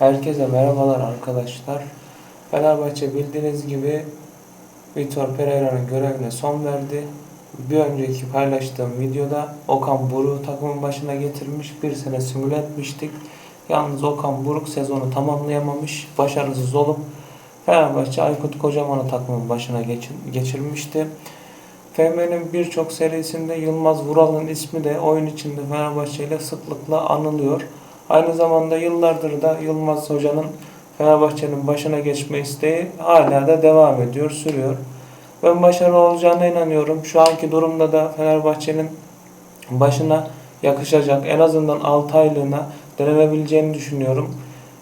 Herkese merhabalar arkadaşlar. Fenerbahçe bildiğiniz gibi Vitor Pereira'nın görevine son verdi. Bir önceki paylaştığım videoda Okan Buruk'u takımın başına getirmiş. Bir sene simüle etmiştik. Yalnız Okan Buruk sezonu tamamlayamamış. Başarısız olup Fenerbahçe Aykut Kocaman'ı takımın başına geçir- geçirmişti. FM'nin birçok serisinde Yılmaz Vural'ın ismi de oyun içinde Fenerbahçe ile sıklıkla anılıyor. Aynı zamanda yıllardır da Yılmaz Hoca'nın Fenerbahçe'nin başına geçme isteği hala da devam ediyor, sürüyor. Ben başarılı olacağına inanıyorum. Şu anki durumda da Fenerbahçe'nin başına yakışacak en azından 6 aylığına denenebileceğini düşünüyorum.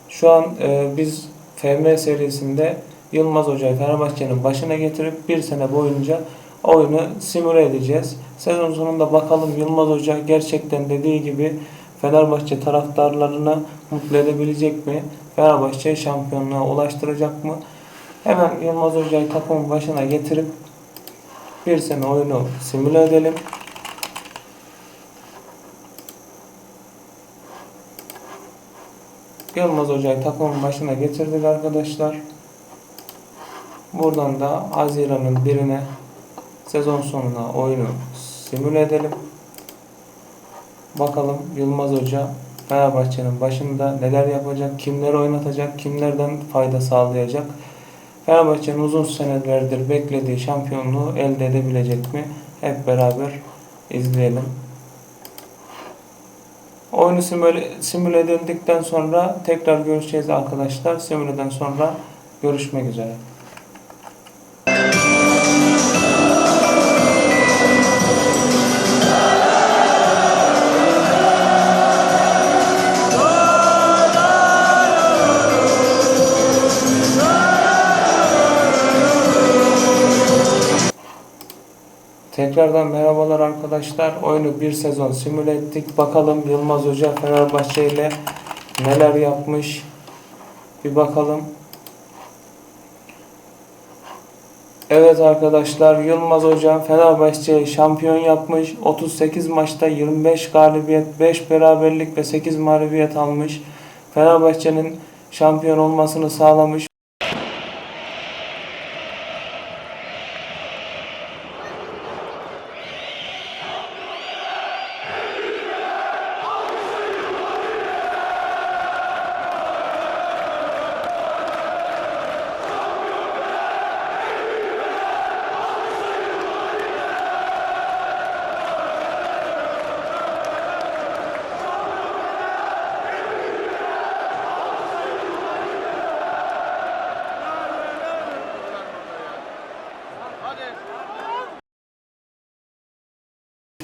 Şu an e, biz FM serisinde Yılmaz Hoca'yı Fenerbahçe'nin başına getirip bir sene boyunca oyunu simüle edeceğiz. Sezon sonunda bakalım Yılmaz Hoca gerçekten dediği gibi Fenerbahçe taraftarlarını mutlu edebilecek mi? Fenerbahçe'yi şampiyonluğa ulaştıracak mı? Hemen Yılmaz Hoca'yı takımın başına getirip bir sene oyunu simüle edelim. Yılmaz Hoca'yı takımın başına getirdik arkadaşlar. Buradan da Haziran'ın birine sezon sonuna oyunu simüle edelim. Bakalım Yılmaz Hoca Fenerbahçe'nin başında neler yapacak, kimleri oynatacak, kimlerden fayda sağlayacak. Fenerbahçe'nin uzun senelerdir beklediği şampiyonluğu elde edebilecek mi? Hep beraber izleyelim. Oyunu simüle, simüle edildikten sonra tekrar görüşeceğiz arkadaşlar. Simüleden sonra görüşmek üzere. Tekrardan merhabalar arkadaşlar. Oyunu bir sezon simüle ettik. Bakalım Yılmaz Hoca Fenerbahçe ile neler yapmış. Bir bakalım. Evet arkadaşlar Yılmaz Hoca Fenerbahçe'yi şampiyon yapmış. 38 maçta 25 galibiyet, 5 beraberlik ve 8 mağlubiyet almış. Fenerbahçe'nin şampiyon olmasını sağlamış.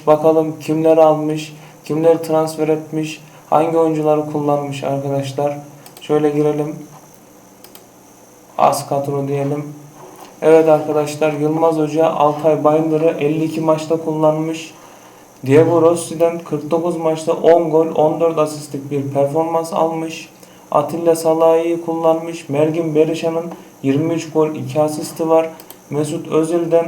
Bakalım kimler almış, kimleri transfer etmiş, hangi oyuncuları kullanmış arkadaşlar. Şöyle girelim. Az kadro diyelim. Evet arkadaşlar Yılmaz Hoca Altay Bayındır'ı 52 maçta kullanmış. Diego Rossi'den 49 maçta 10 gol 14 asistlik bir performans almış. Atilla Salahi'yi kullanmış. Mergin Berişan'ın 23 gol 2 asisti var. Mesut Özil'den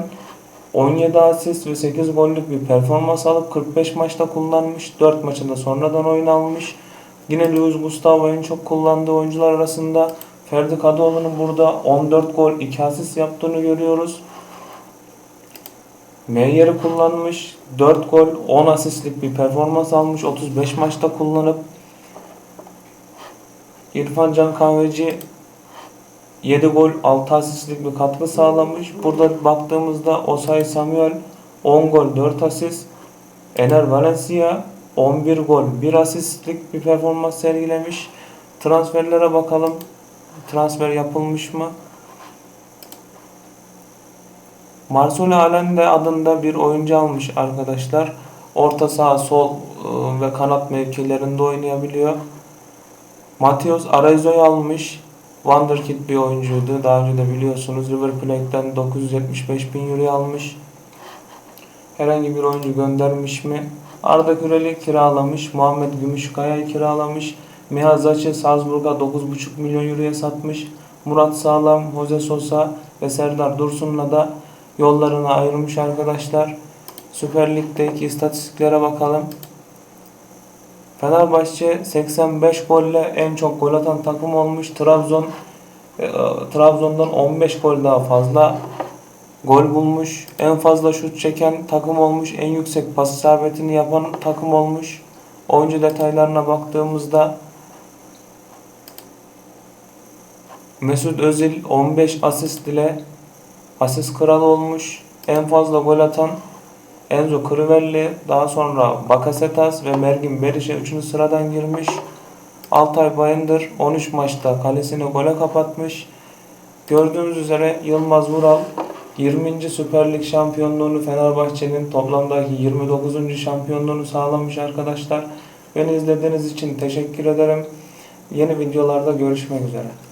17 asist ve 8 gollük bir performans alıp 45 maçta kullanmış. 4 maçında sonradan oyun almış. Yine Luis Gustavo'nun çok kullandığı oyuncular arasında Ferdi Kadıoğlu'nun burada 14 gol 2 asist yaptığını görüyoruz. Meyer'i kullanmış. 4 gol 10 asistlik bir performans almış. 35 maçta kullanıp İrfan Can Kahveci 7 gol 6 asistlik bir katkı sağlamış. Burada baktığımızda Osay Samuel 10 gol 4 asist. Ener Valencia 11 gol 1 asistlik bir performans sergilemiş. Transferlere bakalım. Transfer yapılmış mı? Marcelo Allende adında bir oyuncu almış arkadaşlar. Orta saha, sol ıı, ve kanat mevkilerinde oynayabiliyor. Mateus Araizo'yu almış. Wonderkid bir oyuncuydu. Daha önce de biliyorsunuz River Plate'den 975 bin euro almış. Herhangi bir oyuncu göndermiş mi? Arda Gürel'i kiralamış. Muhammed Gümüşkaya'yı kiralamış. Mihazaç'ı Salzburg'a 9,5 milyon euroya satmış. Murat Sağlam, Jose Sosa ve Serdar Dursun'la da yollarını ayırmış arkadaşlar. Süper Lig'deki istatistiklere bakalım. Fenerbahçe 85 golle en çok gol atan takım olmuş. Trabzon e, Trabzon'dan 15 gol daha fazla gol bulmuş. En fazla şut çeken takım olmuş. En yüksek pas isabetini yapan takım olmuş. Oyuncu detaylarına baktığımızda Mesut Özil 15 asist ile asist kralı olmuş. En fazla gol atan Enzo Crivelli, daha sonra Bakasetas ve Mergin Berisha 3. sıradan girmiş. Altay Bayındır 13 maçta kalesini gole kapatmış. Gördüğünüz üzere Yılmaz Vural 20. Süper Lig şampiyonluğunu Fenerbahçe'nin toplamdaki 29. şampiyonluğunu sağlamış arkadaşlar. Beni izlediğiniz için teşekkür ederim. Yeni videolarda görüşmek üzere.